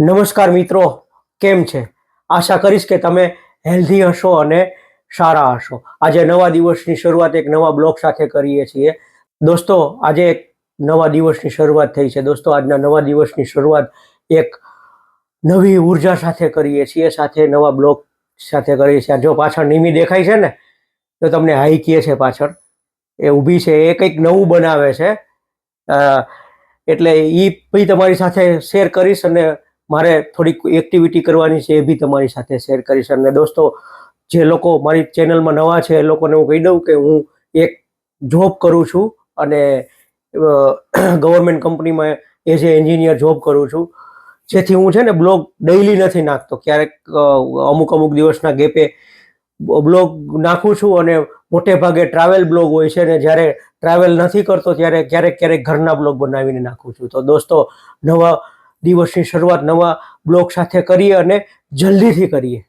નમસ્કાર મિત્રો, કેમ છે? આશા કરીશ કે તમે હેલ્ધી હશો અને સારા હશો. આજે નવા દિવસની શરૂઆત એક નવા બ્લોગ સાથે કરીએ છીએ. દોસ્તો, આજે એક નવા દિવસની શરૂઆત થઈ છે. દોસ્તો, આજના નવા દિવસની શરૂઆત એક નવી ઊર્જા સાથે કરીએ છીએ. સાથે નવા બ્લોગ સાથે કરીએ છીએ. જો પાછળ નિમી દેખાય છે ને, તો તમને હાઈ કહે છે પાછળ. એ ઊભી છે. એ કંઈક નવું બનાવે છે. એટલે એ બી તમારી સાથે શેર કરીશ અને મારે થોડીક એક્ટિવિટી કરવાની છે એ બી તમારી સાથે શેર કરીશ. અને દોસ્તો, જે લોકો મારી ચેનલમાં નવા છે એ લોકોને હું કહી દઉં કે હું એક જોબ કરું છું અને ગવર્મેન્ટ કંપનીમાં એઝ એ એન્જિનિયર જોબ કરું છું. જેથી હું છે ને બ્લોગ ડેઇલી નથી નાખતો. ક્યારેક અમુક અમુક દિવસના ગેપે બ્લોગ નાખું છું અને મોટે ભાગે ટ્રાવેલ બ્લોગ હોય છે ને જ્યારે ટ્રાવેલ નથી કરતો ત્યારે ક્યારેક ક્યારેક ઘરના બ્લોગ બનાવીને નાખું છું. તો દોસ્તો, નવા દિવસની શરૂઆત નવા બ્લોગ સાથે કરીએ અને જલ્દીથી કરીએ.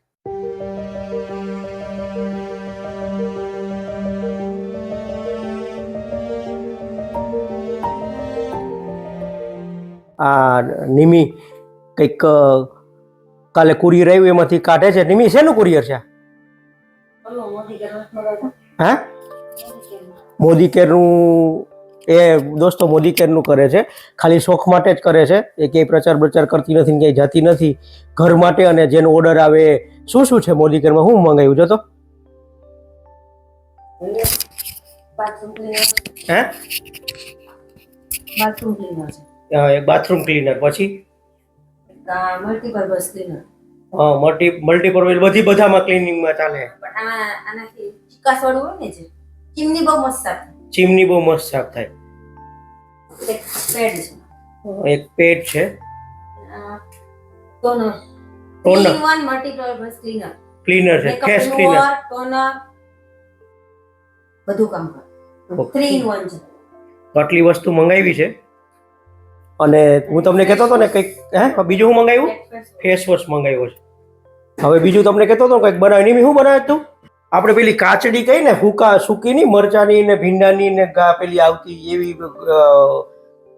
આ નિમી કંઈક કાલે કુરિયર આવ્યું એમાંથી કાઢે છે. નિમી શેનું કુરિયર છે? હા? મોદી કેરનું એ દોસ્તો મોદી કેરનું કરે છે. ખાલી શોખ માટે જ કરે છે. એ ક્યાંય પ્રચાર પ્રચાર કરતી નથી ક્યાંય જતી નથી. ઘર માટે અને જેનો ઓર્ડર આવે એ શું શું છે મોદી કેરમાં હું મંગાવ્યું છે તો. બાથરૂમ ક્લીનર હે? બાથરૂમ ક્લીનર છે. એક બાથરૂમ ક્લીનર. પછી? Multipurpose cleaner. મલ્ટી મલ્ટીપર્પઝ બધી બધામાં ક્લિનિંગમાં ચાલે. પણ આનાથી ચિકાસ વાળું હોય ને જે ચીમની બહુ મસ્ત ચીમની બહુ મસ્ત શાક થાય. એક પેટ છે. Toner Toner. One multipurpose cleaner cleaner છે ફેસ ક્લીનર ટોનર બધું કામ કરે. થ્રી ઇન વન છે. આટલી વસ્તુ મંગાવી છે. અને હું તમને કહેતો હતો ને કંઈક હે? બીજું હું મંગાવ્યું? ફેસ વોશ મંગાવ્યો છે. હવે બીજું તમને કહેતો હતો કંઈક બનાવી નહીં શું બનાવ્યું તું? આપણે પેલી કાચડી કહી ને હુકા સૂકીની મરચાની ને ભીંડાની ને પેલી આવતી એવી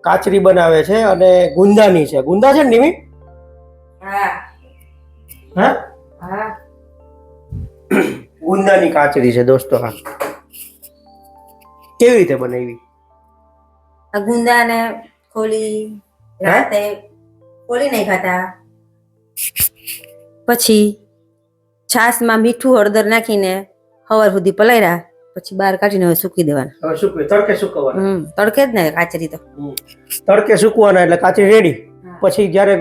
કાચડી બનાવે છે અને ગુંદાની છે. ગુંદા છે ને નિમિત હા. ગુંદાની કાચડી છે દોસ્તો હા. કેવી રીતે બનાવી? આ ગુંદાને ખોલી રાતે ખોલી નહીં ખાતા. પછી છાશમાં મીઠું હળદર નાખીને હવાર સુધી પલાળ્યા પછી બહાર કાઢીને હવે સૂકી દેવાના. હવે સૂકવી તડકે સુકવવાના. હમ તડકે જ ને કાચરી તો. તડકે સુકવાના એટલે કાચરી રેડી. પછી જ્યારે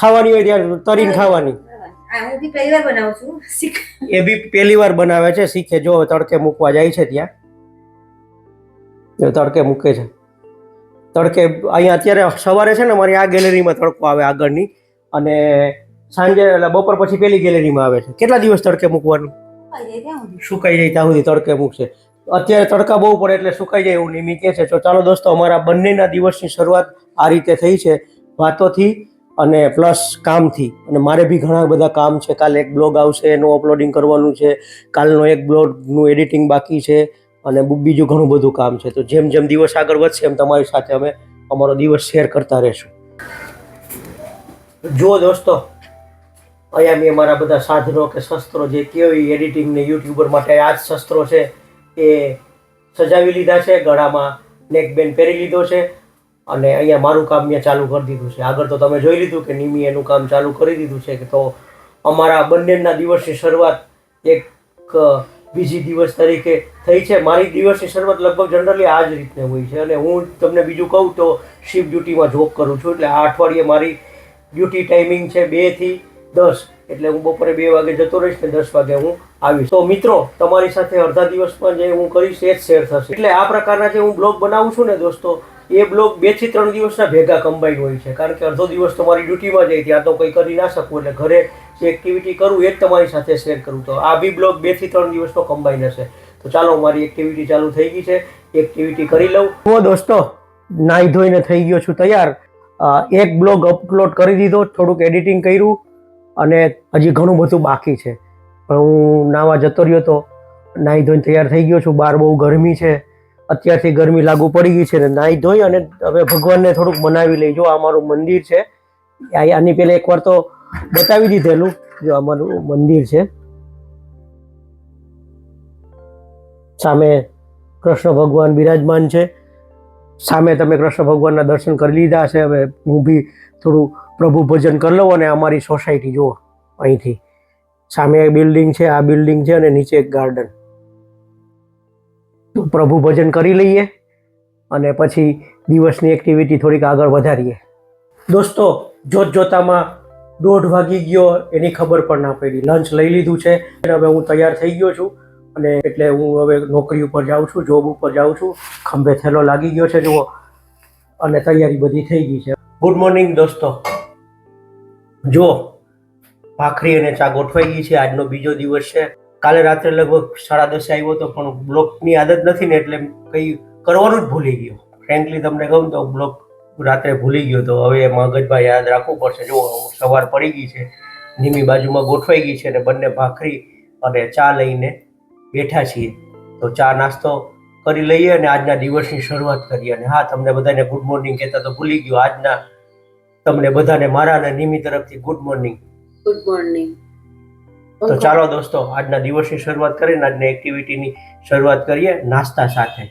ખાવાની હોય ત્યારે તરીને ખાવાની. હું બી પહેલી વાર બનાવું છું શીખ. એ બી પહેલી વાર બનાવે છે શીખે. જો તડકે મૂકવા જાય છે ત્યાં. તડકે મૂકે છે. તડકે અહીંયા અત્યારે સવારે છે ને મારી આ ગેલેરીમાં તડકો આવે આગળની. અને સાંજે એટલે બપોર પછી પેલી ગેલેરીમાં આવે છે. કેટલા દિવસ તડકે મૂકવાનું? સુકાઈ જાય ત્યાં સુધી. તડકે મૂકશે. અત્યારે તડકા બહુ પડે એટલે સુકાઈ જાય એવું નિમી કહે છે તો ચાલો દોસ્તો અમારા બંનેના દિવસની શરૂઆત આ રીતે થઈ છે વાતોથી અને પ્લસ કામથી. અને મારે બી ઘણા બધા કામ છે. કાલે એક બ્લોગ આવશે એનું અપલોડિંગ કરવાનું છે. કાલનો એક બ્લોગનું એડિટિંગ બાકી છે અને બીજું ઘણું બધું કામ છે. તો જેમ જેમ દિવસ આગળ વધશે એમ તમારી સાથે અમે અમારો દિવસ શેર કરતા રહેશું. જો દોસ્તો અહીંયા મેં મારા બધા સાધનો કે શસ્ત્રો જે કેવી એડિટિંગ ને યુટ્યુબર માટે આ જ શસ્ત્રો છે એ સજાવી લીધા છે, ગળામાં નેકબેન્ડ પહેરી લીધો છે અને અહીંયા મારું કામ મેં ચાલુ કરી દીધું છે. આગળ તો તમે જોઈ લીધું કે નિમી એનું કામ ચાલુ કરી દીધું છે કે તો અમારા બંનેના દિવસની શરૂઆત એક બીજી દિવસ તરીકે થઈ છે. મારી દિવસની શરૂઆત લગભગ જનરલી આ જ રીતને હોય છે અને હું તમને બીજું કહું તો શિફ્ટ ડ્યુટીમાં જોબ કરું છું. એટલે આ અઠવાડિયે મારી ડ્યુટી ટાઈમિંગ છે બેથી દસ. એટલે હું બપોરે બે વાગે જતો રહીશ ને દસ વાગે હું આવીશ. તો મિત્રો, તમારી સાથે અડધા દિવસમાં જે હું કરીશ એ જ શેર થશે. એટલે આ પ્રકારના જે હું બ્લોગ બનાવું છું ને દોસ્તો, એ બ્લોગ બેથી ત્રણ દિવસના ભેગા કમ્બાઈન હોય છે. કારણ કે અડધો દિવસ તમારી ડ્યુટીમાં જાય ત્યાં તો કંઈ કરી ના શકું. એટલે ઘરે જે એક્ટિવિટી કરું એ જ તમારી સાથે શેર કરું. તો આ બી બ્લોગ બેથી ત્રણ દિવસનો કમ્બાઈન હશે. તો ચાલો, મારી એક્ટિવિટી ચાલુ થઈ ગઈ છે. એક્ટિવિટી કરી લઉં. હું દોસ્તો, નાહી ધોઈને થઈ ગયો છું તૈયાર. એક બ્લોગ અપલોડ કરી દીધો, થોડુંક એડિટિંગ કર્યું. અને હજી ઘણું બધું બાકી છે. પણ હું નાવા જતો રહ્યો તો નાહી ધોઈને તૈયાર થઈ ગયો છું. બહાર બહુ ગરમી છે. અત્યારથી ગરમી લાગુ પડી ગઈ છે ને નાહી ધોઈ અને હવે ભગવાનને થોડુંક મનાવી લઈ. જો આ મારું મંદિર છે. આની પહેલાં એકવાર તો બતાવી દીધેલું, જો અમારું મંદિર છે. સામે કૃષ્ણ ભગવાન બિરાજમાન છે. સામે તમે કૃષ્ણ ભગવાનના દર્શન કરી લીધા છે. હવે હું બી થોડું પ્રભુ ભજન કરી લઉં અને અમારી સોસાયટી જુઓ અહીંથી. સામે એક બિલ્ડિંગ છે, આ બિલ્ડિંગ છે અને નીચે એક ગાર્ડન. પ્રભુ ભજન કરી લઈએ અને પછી દિવસની એક્ટિવિટી થોડીક આગળ વધારીએ. દોસ્તો જોત જોતામાં દોઢ વાગી ગયો, એની ખબર પણ ના પડી. લંચ લઈ લીધું છે અને હવે હું તૈયાર થઈ ગયો છું. અને એટલે હું હવે નોકરી ઉપર જાઉં છું જોબ ઉપર જાઉં છું. ખંભે થેલો લાગી ગયો છે, જુઓ. અને તૈયારી બધી થઈ ગઈ છે. ગુડ મોર્નિંગ દોસ્તો. જુઓ, ભાખરી અને ચા ગોઠવાઈ ગઈ છે. આજનો બીજો દિવસ છે. કાલે રાત્રે લગભગ સાડા દસે આવ્યો હતો પણ બ્લોકની આદત નથી ને, એટલે કંઈ કરવાનું જ ભૂલી ગયો. ફ્રેન્કલી તમને કહું તો બ્લોક રાત્રે ભૂલી ગયો તો હવે મગજમાં યાદ રાખવું પડશે. જો સવાર પડી ગઈ છે. નીમી બાજુમાં ગોઠવાઈ ગઈ છે અને બંને ભાખરી અને ચા લઈને બેઠા છીએ. તો ચા નાસ્તો કરી લઈએ અને આજના દિવસની શરૂઆત કરીએ. અને હા તમને બધાને ગુડ મોર્નિંગ કહેતા તો ભૂલી ગયો. આજના તમને બધાને મારા અને નિમી તરફથી ગુડ મોર્નિંગ ગુડ મોર્નિંગ તો ચાલો દોસ્તો આજના દિવસની શરૂઆત કરીને આજની એક્ટિવિટીની શરૂઆત કરીએ નાસ્તા સાથે.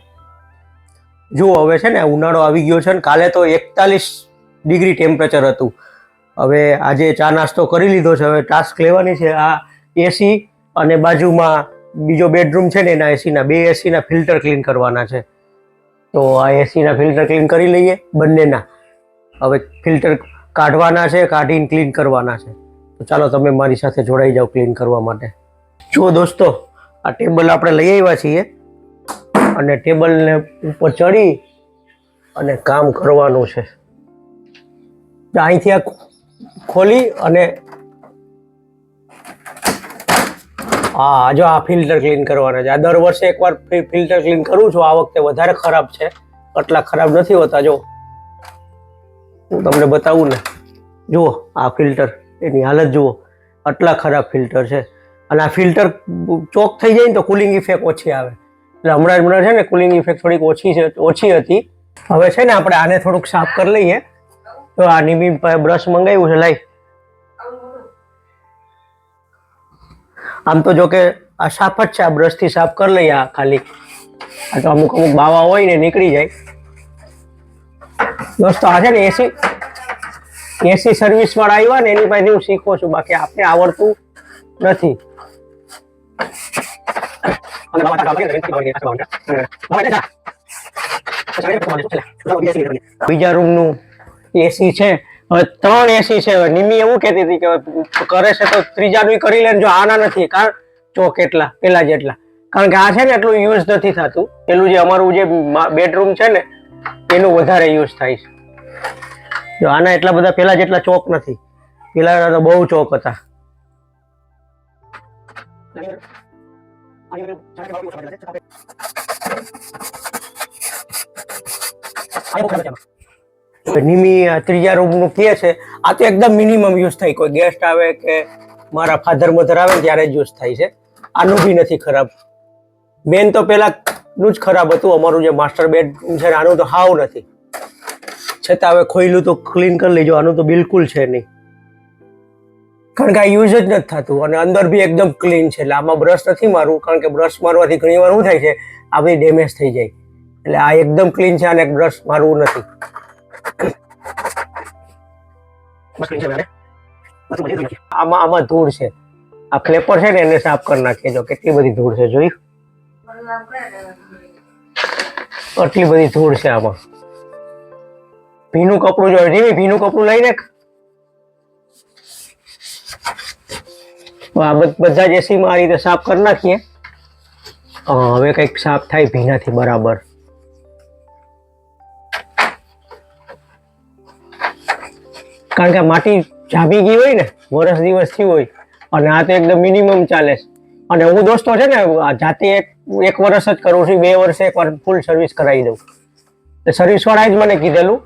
જુઓ હવે છે ને ઉનાળો આવી ગયો છે ને કાલે તો એકતાલીસ ડિગ્રી ટેમ્પરેચર હતું. હવે આજે ચા નાસ્તો કરી લીધો છે. હવે ટાસ્ક લેવાની છે આ એસી અને બાજુમાં બીજો બેડરૂમ છે ને, એના એસીના બે એસીના ફિલ્ટર ક્લીન કરવાના છે. તો આ એસીના ફિલ્ટર ક્લીન કરી લઈએ બંનેના. હવે ફિલ્ટર કાઢવાના છે, કાઢીને ક્લીન કરવાના છે. તો ચાલો તમે મારી સાથે જોડાઈ જાઓ ક્લીન કરવા માટે. જો દોસ્તો, આ ટેબલ આપણે લઈ આવ્યા છીએ. અને ટેબલને ઉપર ચડી અને કામ કરવાનું છે. અહીંથી આ ખોલી અને હા જો આ ફિલ્ટર ક્લીન કરવાના છે. આ દર વર્ષે એકવાર ફિલ્ટર ક્લીન કરું છું. આ વખતે વધારે ખરાબ છે. આટલા ખરાબ નથી હોતા. જો, હું તમને બતાવું ને. જુઓ, આ ફિલ્ટર એની હાલત જુઓ. આટલા ખરાબ ફિલ્ટર છે. અને આ ફિલ્ટર ચોક થઈ જાય ને તો કુલિંગ ઇફેક્ટ ઓછી આવે. એટલે હમણાં જ હમણાં છે ને કુલિંગ ઇફેક્ટ થોડીક ઓછી છે, ઓછી હતી. હવે છે ને આપણે આને થોડુંક સાફ કરી લઈએ. તો આ નિમી બ્રશ મંગાવ્યું છે, લાઈ. આમ તો જો કે આ સાફ જ છે આ બ્રશથી સાફ કરી લઈએ આ ખાલી. આ તો અમુક અમુક બાવા હોય ને નીકળી જાય. દોસ્તો આ છે ને એસી એસી સર્વિસ વાળા આવ્યા ને એની પાસેથી હું શીખું છું. બાકી આપણે આવડતું નથી. બીજા રૂમનું એસી છે. હવે ત્રણ એસી છે, હવે નિમી એવું કહેતી હતી કે કરે છે તો ત્રીજાનું કરી લે જો આના નથી, કારણ ચોક એટલા પેલા જેટલા. કારણ કે આ છે ને એટલું યુઝ નથી થતું. પેલું જે અમારું જે બેડરૂમ છે ને, એનું વધારે યુઝ થાય છે. જો આના એટલા બધા પેલા જેટલા ચોક નથી. પેલા તો બહુ ચોક હતા. નિમી ત્રીજા રૂમનું કે છે, આ તો એકદમ મિનિમમ યુઝ થાય. કોઈ ગેસ્ટ આવે કે મારા ફાધર મધર આવે ત્યારે જ યુઝ થાય છે. આનું બી નથી ખરાબ. મેન તો પહેલાંનું જ ખરાબ હતું. અમારું જે માસ્ટર બેડરૂમ છે આનું તો હાવ નથી. છતાં હવે ખોયલું તો ક્લીન કરી લેજો. આનું તો બિલકુલ છે નહીં. કારણ કે આ યુઝ જ નથી થતું. અને અંદર બી એકદમ ક્લીન છે. એટલે આમાં બ્રશ નથી મારવું. કારણ કે બ્રશ મારવાથી ઘણી વાર શું થાય છે? આ બધી ડેમેજ થઈ જાય. એટલે આ એકદમ ક્લીન છે. અને બ્રશ મારવું નથી. આમાં આમાં ધૂળ છે. આ ક્લેપર છે ને એને સાફ કરી નાખીએ જો. કેટલી બધી ધૂળ છે જોઈ? આટલી બધી ધૂળ છે આમાં. ભીનું કપડું જો જેવી ભીનું કપડું લઈને આ બધ- બધા જ એસીમાં આ રીતે સાફ કરી નાખીએ. હા, હવે કંઈક સાફ થાય ભીનાથી બરાબર. કારણ કે માટી જામી ગઈ હોય ને, વરસ દિવસ થયું હોય, અને આ તો એકદમ મિનિમમ ચાલે છે. અને હું દોસ્તો છે ને જાતે એક એક વર્ષ જ કરું છું, બે વર્ષે એકવાર ફૂલ સર્વિસ કરાવી દઉં. સર્વિસ વાળાએ જ મને કીધેલું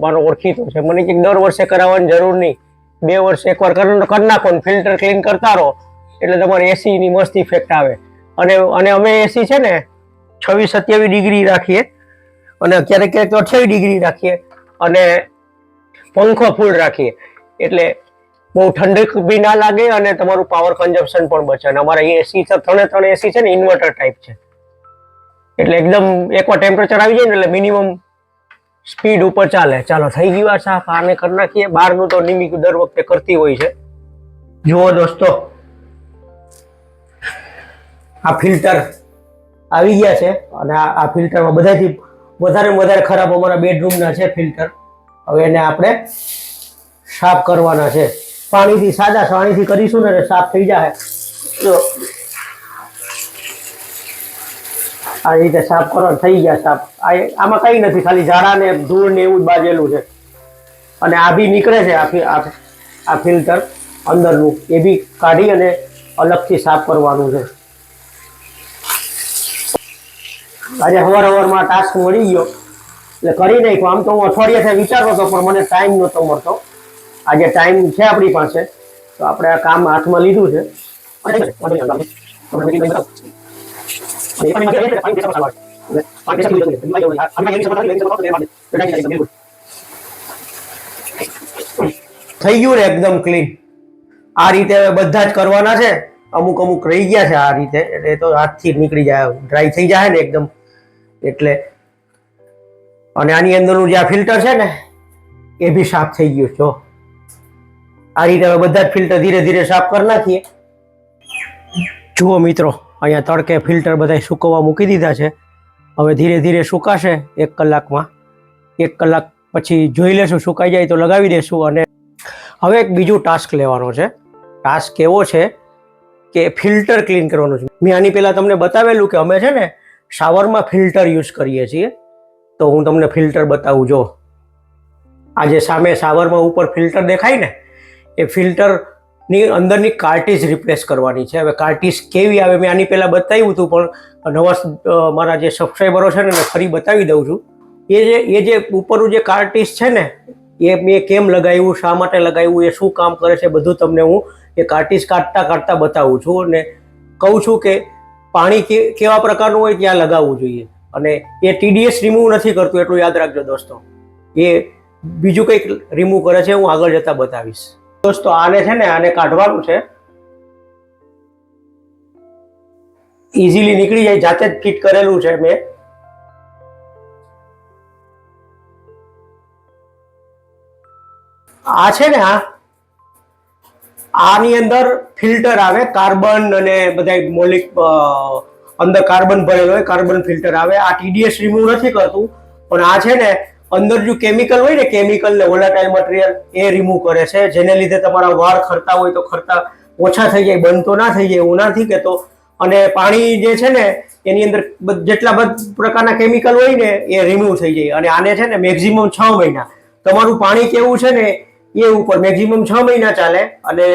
મારો ઓળખીતો છે. મને કે દર વર્ષે કરાવવાની જરૂર નહીં. બે વર્ષે એકવાર કરી કરી નાખો ફિલ્ટર ક્લીન કરતા રહો. એટલે તમારે એસી ની મસ્ત ઇફેક્ટ આવે. અને અને અમે એસી છે ને, છવ્વીસ સત્યાવીસ ડિગ્રી રાખીએ. અને ક્યારેક ક્યારેક તો અઠ્યાવીસ ડિગ્રી રાખીએ. અને પંખો ફૂલ રાખીએ. એટલે બહુ ઠંડક બી ના લાગે અને તમારું પાવર કન્ઝમ્પશન પણ બચે. અને અમારા એસી છે, ત્રણે ત્રણ એસી છે ને ઇન્વર્ટર ટાઈપ છે. એટલે એકદમ એકવાર ટેમ્પરેચર આવી જાય ને, એટલે મિનિમમ સ્પીડ ઉપર ચાલે. ચાલો, થઈ ગયું આ સાફ આને કરી નાખીએ. બહારનું તો નિમિક દર વખતે કરતી હોય છે. જુઓ દોસ્તો. આ ફિલ્ટર આવી ગયા છે. અને આ ફિલ્ટરમાં બધાથી વધારે વધારે ખરાબ અમારા બેડરૂમના છે ફિલ્ટર હવે એને આપણે સાફ કરવાના છે. પાણીથી, સાદા પાણીથી કરીશું ને સાફ થઈ જાય તો આ રીતે સાફ કરો થઈ ગયા સાફ. આમાં કંઈ નથી, ખાલી ઝાડા ને ધૂળ ને એવું જ બાજેલું છે. અને આ બી નીકળે છે આ ફિલ્ટર અંદરનું. એ બી કાઢી અને અલગથી સાફ કરવાનું છે. આજે હવાર સવારમાં ટાસ્ક મળી ગયો. એટલે કરી નાખ્યું. આમ તો હું અઠવાડિયાથી વિચારતો હતો, પણ મને ટાઈમ નહોતો મળતો. આજે ટાઈમ છે આપણી પાસે. તો આપણે આ કામ હાથમાં લીધું છે. થઈ ગયું ને એકદમ ક્લીન આ રીતે બધા જ કરવાના છે. અમુક અમુક રહી ગયા છે આ રીતે. એટલે તો હાથથી નીકળી જાય. ડ્રાય થઈ જાય ને એકદમ. એટલે અને આની અંદરનું જે આ ફિલ્ટર છે ને, એ બી સાફ થઈ ગયું જો. આ રીતે હવે બધા જ ફિલ્ટર ધીરે ધીરે સાફ કરી નાખીએ. જુઓ મિત્રો, અહીંયા તડકે ફિલ્ટર બધા સુકવવા મૂકી દીધા છે. હવે ધીરે ધીરે સુકાશે એક કલાકમાં. એક કલાક પછી જોઈ લેશું, સુકાઈ જાય તો લગાવી દેશું અને હવે એક બીજું ટાસ્ક લેવાનો છે. ટાસ્ક એવો છે કે ફિલ્ટર ક્લીન કરવાનું છે. મેં આની પહેલાં તમને બતાવેલું કે અમે છે ને શાવરમાં ફિલ્ટર યુઝ કરીએ છીએ. તો હું તમને ફિલ્ટર બતાવું, જો. આ જે સામે શાવરમાં ઉપર ફિલ્ટર દેખાય ને, એ ફિલ્ટરની અંદરની કાર્ટીજ રિપ્લેસ કરવાની છે. હવે કાર્ટીજ કેવી આવે મેં આની પહેલાં બતાવ્યું હતું, પણ નવા મારા જે સબસ્ક્રાઈબરો છે ને, એને ફરી બતાવી દઉં છું. એ જે એ જે ઉપરનું જે કાર્ટીજ છે ને, એ મેં કેમ લગાવ્યું, શા માટે લગાવ્યું, એ શું કામ કરે છે, બધું તમને હું એ કાર્ટિસ કાઢતા કાઢતા બતાવું છું. અને કહું છું કે પાણી કેવા પ્રકારનું હોય ત્યાં લગાવવું જોઈએ. અને એ ટીડીએસ રિમૂવ નથી કરતું, એટલું યાદ રાખજો દોસ્તો. એ બીજું કંઈક રિમૂવ કરે છે, હું આગળ જતા બતાવીશ. દોસ્તો, આને છે ને, આને કાઢવાનું છે. ઇઝીલી નીકળી જાય, જાતે જ ફિટ કરેલું છે મેં. આ છે ને, આ. આની અંદર ફિલ્ટર આવે, કાર્બન અને બધા મોલિક અંદર કાર્બન ભરેલો હોય, કાર્બન ફિલ્ટર આવે. આ ટીડીએસ રિમૂવ નથી કરતું, પણ આ છે ને, અંદર જો કેમિકલ હોય ને કેમિકલ ને વોલાટાઇલ મટીરિયલ એ રિમૂવ કરે છે. જેને લીધે તમારા વાળ ખરતા હોય તો ખરતા ઓછા થઈ જાય, બંધ તો ના થઈ જાય, એવું નથી કહેતો અને પાણી જે છે ને, એની અંદર જેટલા બધા પ્રકારના કેમિકલ હોય ને, એ રિમૂવ થઈ જાય. અને આને છે ને મેક્ઝિમમ છ મહિના. તમારું પાણી કેવું છે ને, એ ઉપર મેક્ઝિમમ છ મહિના ચાલે. અને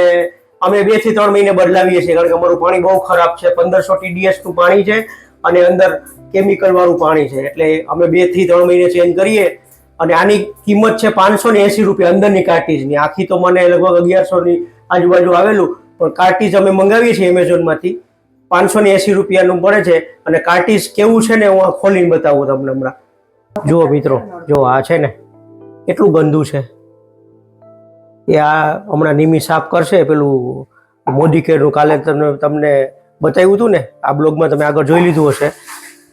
અમે બેથી ત્રણ મહિને બદલાવીએ છીએ. કારણ કે અમારું પાણી બહુ ખરાબ છે. પંદરસો ટીડીએસનું પાણી છે અને અંદર કેમિકલ વાળું પાણી છે. એટલે અમે બેથી ત્રણ મહિને ચેન્જ કરીએ અને આની કિંમત છે પાંચસો ને એસી રૂપિયા અંદરની કાર્ટીજની આખી તો મને લગભગ અગિયારસો ની આજુબાજુ આવેલું, પણ કાર્ટીજ અમે મંગાવીએ છીએ એમેઝોનમાંથી પાંચસો ને એસી રૂપિયાનું પડે છે અને કાર્ટીજ કેવું છે ને હું આ ખોલીને બતાવું તમને હમણાં. જુઓ મિત્રો જો આ છે ને, કેટલું ગંદુ છે. એ આ હમણાં નિમી સાફ કરશે પેલું મોદી કેરનું કાલે તમને તમને બતાવ્યું હતું ને આ બ્લોગમાં તમે આગળ જોઈ લીધું હશે.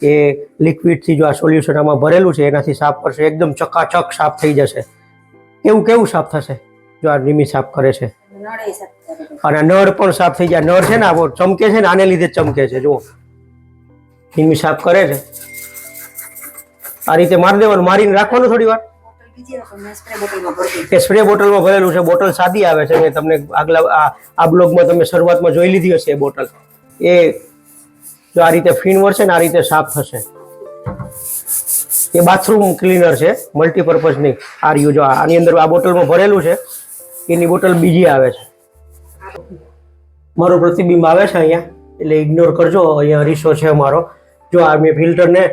એ લિક્વિડથી જો આ સોલ્યુશન આમાં ભરેલું છે એનાથી સાફ કરશે એકદમ ચકાચક સાફ થઈ જશે. કેવું કેવું સાફ થશે જો આ નિમી સાફ કરે છે? અને નળ પણ સાફ થઈ જાય. નળ છે ને આ ચમકે છે ને આને લીધે ચમકે છે જુઓ. નિમી સાફ કરે છે. આ રીતે મારી દેવાનું મારીને રાખવાનું થોડી વાર. એ સ્પ્રે બોટલમાં ભરેલું છે, બોટલ સાદી આવે છે મેં તમને આગલા આ બ્લોગમાં તમે શરૂઆતમાં જોઈ લીધી હશે એ બોટલ. એ જો આ રીતે ફીણ વળશે ને આ રીતે સાફ થશે. એ બાથરૂમ ક્લીનર છે મલ્ટીપર્પઝની આ રહ્યું જો આની અંદર આ બોટલમાં ભરેલું છે, એની બોટલ બીજી આવે છે. મારું પ્રતિબિંબ આવે છે અહીંયા, એટલે ઇગ્નોર કરજો, અહીંયા રીસો છે અમારો. જો આ મેં ફિલ્ટરને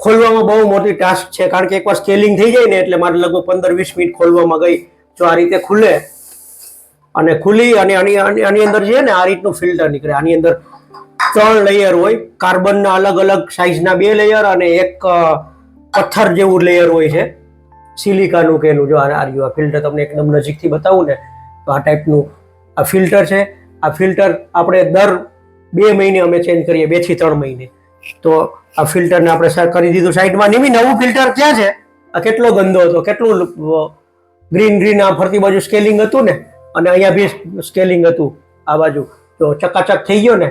ખોલવામાં બહુ મોટી ટાસ્ક છે. કારણ કે એકવાર સ્કેલિંગ થઈ જાય ને એટલે મારે લગભગ પંદર વીસ મિનિટ ખોલવામાં ગઈ. જો આ રીતે ખુલે અને ખુલી અને આની અંદર જે ને આ રીતનું ફિલ્ટર નીકળે. આની અંદર ત્રણ લેયર હોય. કાર્બનના અલગ અલગ સાઇઝના બે લેયર અને એક પથ્થર જેવું લેયર હોય છે. સિલિકાનું કે એનું જો આ રહ્યું. આ ફિલ્ટર તમને એકદમ નજીકથી બતાવું ને, તો આ ટાઈપનું આ ફિલ્ટર છે. આ ફિલ્ટર આપણે દર બે મહિને અમે ચેન્જ કરીએ, બેથી ત્રણ મહિને. તો આ ફિલ્ટરને આપણે કરી દીધું. સાઈડમાં નિમી નવું ફિલ્ટર ક્યાં છે? આ કેટલો ગંદો હતો, કેટલું ગ્રીન ગ્રીન, આ ફરતી બાજુ સ્કેલિંગ હતું ને, અને અહીંયા બી સ્કેલિંગ હતું આ બાજુ. તો ચકાચક થઈ ગયો ને,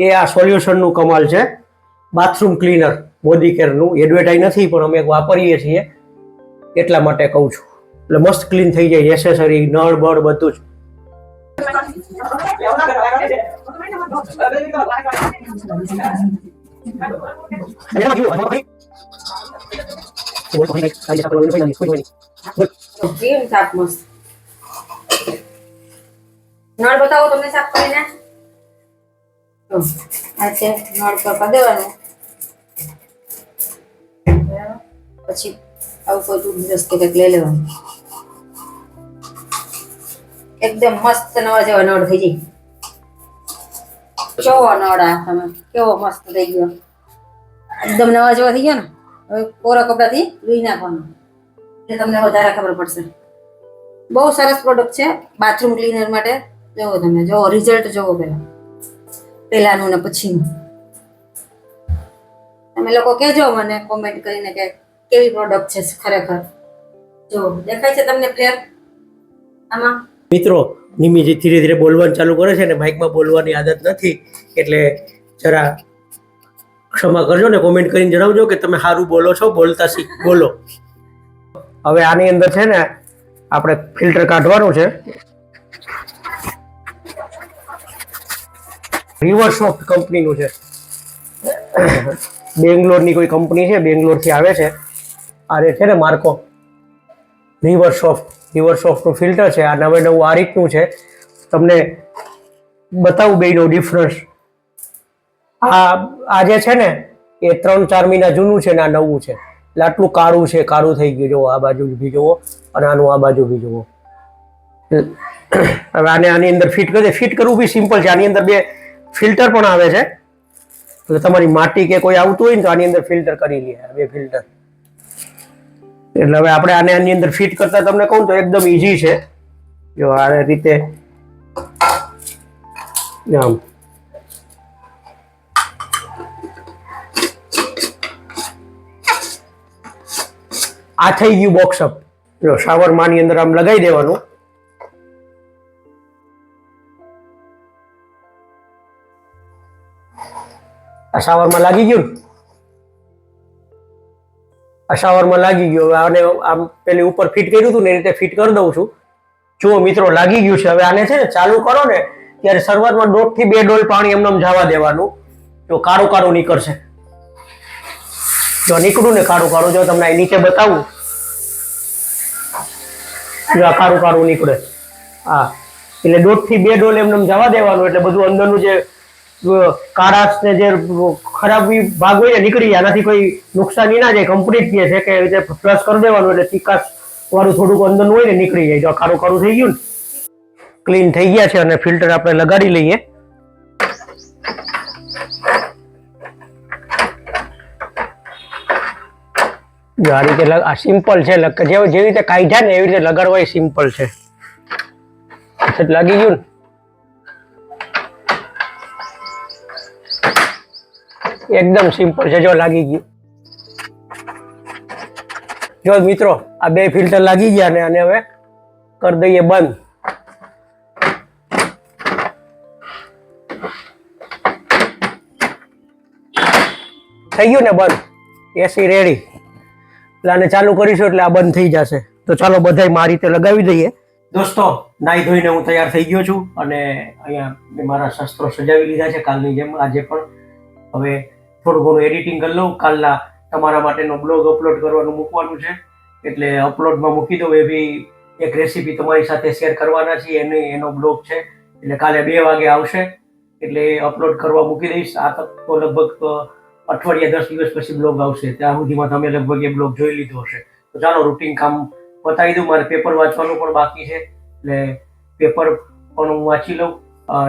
એ આ સોલ્યુશનનું કમાલ છે. બાથરૂમ ક્લીનર, મોદી કેરનું. એડવર્ટાઈઝ નથી, પણ અમે વાપરીએ છીએ. એટલા માટે કહું છું. એટલે મસ્ત ક્લીન થઈ જાય એસેસરી નળ, બળ બધું જ. કેમ સાફ મસ્ત નળ બતાવો તમને સાફ કરીને જો, આ છે નળ પર કરી દેવાનું પછી આવું કોઈ ટૂથબ્રશ કે કંઈક લઈ લેવાનું એકદમ મસ્ત નવા જેવા નળ થઈ જાય કેવો નવડા તમે. કેવો મસ્ત થઈ ગયો. એકદમ નવા જેવા થઈ ગયા ને. હવે કોરા કપડાથી ધોઈ નાખવાનું. એટલે તમને વધારે ખબર પડશે. બહુ સરસ પ્રોડક્ટ છે. બાથરૂમ ક્લીનર માટે. જોવો તમે જોવો રિઝલ્ટ જોવો પહેલાં. પહેલાનું ને પછીનું. તમે લોકો કહેજો મને કોમેન્ટ કરીને કે કેવી પ્રોડક્ટ છે ખરેખર. જો દેખાય છે તમને ફેર આમાં? મિત્રો નિમી જે ધીરે ધીરે બોલવાનું ચાલુ કરે છે ને માઇકમાં બોલવાની આદત નથી, એટલે જરા ક્ષમા કરજો ને કોમેન્ટ કરીને જણાવજો કે તમે સારું બોલો છો, બોલતા શીખ, બોલો. હવે આની અંદર છે ને આપણે ફિલ્ટર કાઢવાનું છે. રિવરસોફ્ટ કંપનીનું છે. બેંગ્લોરની કોઈ કંપની છે, બેંગ્લોરથી આવે છે. આ રે છે ને માર્કો. રિવરસોફ્ટ રિવરસોફ્ટનું ફિલ્ટર છે. આ નવે નવું આ રીતનું છે. તમને બતાવું બેનો ડિફરન્સ આ આ જે છે ને, એ ત્રણ ચાર મહિના જૂનું છે ને આ નવું છે. એટલે આટલું કાળું છે, કાળું થઈ ગયું. જુઓ, આ બાજુ બી જુઓ, અને આનું આ બાજુ બી જુઓ. હવે આને આની અંદર ફિટ કરી ફિટ કરવું બી સિમ્પલ છે. આની અંદર બે ફિલ્ટર પણ આવે છે. એટલે તમારી માટી કે કોઈ આવતું હોય ને તો આની અંદર ફિલ્ટર કરી લે. બે ફિલ્ટર એટલે હવે આપણે આને આની અંદર ફિટ કરતા તમને કહું તો એકદમ ઈઝી છે. જો આ રીતે આમ. આ થઈ ગયું બોક્સઅપ જો શાવરમાં ની અંદર આમ લગાવી દેવાનું. આ શાવરમાં લાગી ગયું ને? આ લાગી ગયો. હવે આને આમ પેલી ઉપર ફિટ કર્યું હતું ને એ રીતે ફિટ કરી દઉં છું. જુઓ મિત્રો લાગી ગયું છે, હવે આને છે ને ચાલુ કરો ને, ત્યારે શરૂઆતમાં દોઢથી બે ડોલ પાણી એમને જવા દેવાનું. જો કાળું કાળું નીકળશે. જો નીકળું ને કાળું કાળું, જો તમને નીચે બતાવું. જો આ કાળું કાળું નીકળે. હા. એટલે દોઢથી બે ડોલ એમને જવા દેવાનું, એટલે બધું અંદરનું જે કાળાશ ને જે ખરાબ ભાગ હોય ને, નીકળી જાય. આનાથી કોઈ નુકસાની ના જાય. જ કહે છે કે રીતે ફ્લશ કરી દેવાનું એટલે ચિકાસ વાળું થોડુંક અંદર હોય ને, નીકળી જાય. જો કાળું કાળું થઈ ગયું ને ક્લીન થઈ ગયા છે અને ફિલ્ટર આપણે લગાડી લઈએ. આ રીતે આ સિમ્પલ છે. જેવી રીતે કાઢ્યા ને, એવી રીતે લગાડવા એ સિમ્પલ છે. લાગી ગયું ને. એકદમ સિમ્પલ છે, જો લાગી ગયું. જો મિત્રો, આ બે ફિલ્ટર લાગી ગયા ને, અને હવે કરી દઈએ બંધ. થઈ ગયું ને બંધ? એસી રેડી એટલે આને ચાલુ કરીશું એટલે આ બંધ થઈ જશે. તો ચાલો બધાય મારી રીતે લગાવી દઈએ. દોસ્તો, નાઈ ધોઈને હું તૈયાર થઈ ગયો છું અને અહીંયા મારા શસ્ત્રો સજાવી લીધા છે કાલની જેમ આજે પણ. હવે થોડું ઘણું એડિટિંગ કરી લઉં. કાલના તમારા માટેનો બ્લોગ અપલોડ કરવાનું મૂકવાનું છે. એટલે અપલોડમાં મૂકી દઉં. એ બી એક રેસીપી તમારી સાથે શેર કરવાના છીએ. એને, એનો બ્લોગ છે. એટલે કાલે બે વાગે આવશે. એટલે અપલોડ કરવા મૂકી દઈશ. આ તક તો લગભગ અઠવાડિયા દસ દિવસ પછી બ્લોગ આવશે. ત્યાં સુધીમાં તમે લગભગ એ બ્લોગ જોઈ લીધો હશે. તો ચાલો રૂટીન કામ બતાવી દઉં. મારે પેપર વાંચવાનું પણ બાકી છે. એટલે પેપર પણ હું વાંચી લઉં.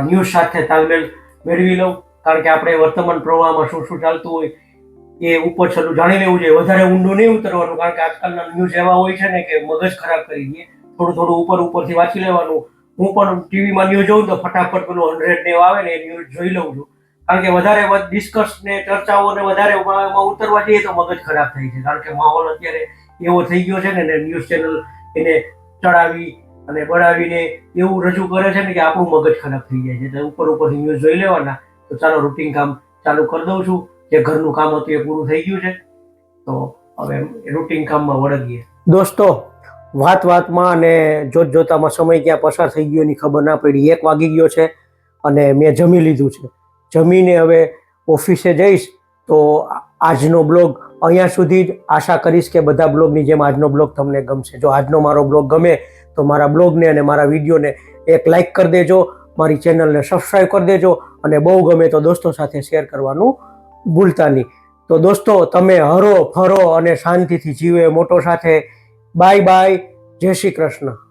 ન્યૂઝ સાથે તાલમેલ મેળવી લઉં. કારણ કે આપણે વર્તમાન પ્રવાહમાં શું શું ચાલતું હોય, એ ઉપર છલું જાણી લેવું જોઈએ. વધારે ઊંડું નહીં ઉતરવાનું, કારણ કે આજકાલના ન્યૂઝ એવા હોય છે ને કે મગજ ખરાબ કરી દે. થોડું થોડું ઉપર ઉપરથી વાંચી લેવાનું. હું પણ ટીવીમાં ન્યૂઝ જોઉં તો ફટાફટ પેલું હંડ્રેડ ને આવે ને એ ન્યૂઝ જોઈ લઉં છું. કારણ કે વધારે ડિસ્કસ ને ચર્ચાઓ ને વધારે ઉતરવા જઈએ તો મગજ ખરાબ થાય છે. કારણ કે માહોલ અત્યારે એવો થઈ ગયો છે ને ન્યૂઝ ચેનલ એને ચડાવી અને બળાવીને એવું રજૂ કરે છે ને કે આપણું મગજ ખરાબ થઈ જાય છે. ઉપર ઉપરથી ન્યૂઝ જોઈ લેવાના. તો ચાલો રૂટિન કામ ચાલુ કરી દઉં છું. જે ઘરનું કામ હતું એ પૂરું થઈ ગયું છે. તો હવે રૂટિન કામમાં વળગીએ. દોસ્તો, વાત વાતમાં અને જોત જોતામાં સમય ક્યાં પસાર થઈ ગયો એની ખબર ના પડી. એક વાગી ગયો છે અને મેં જમી લીધું છે. જમીને હવે ઓફિસે જઈશ તો આજનો બ્લોગ અહીંયા સુધી જ આશા કરીશ કે બધા બ્લોગની જેમ આજનો બ્લોગ તમને ગમશે. જો આજનો મારો બ્લોગ ગમે તો મારા બ્લોગને અને મારા વિડીયોને એક લાઈક કરી દેજો. મારી ચેનલને સબસ્ક્રાઈબ કરી દેજો અને બહુ ગમે તો દોસ્તો સાથે શેર કરવાનું ભૂલતા નહીં. તો દોસ્તો, તમે હરો ફરો અને શાંતિથી જીવે મોટો સાથે. બાય બાય જય શ્રી કૃષ્ણ.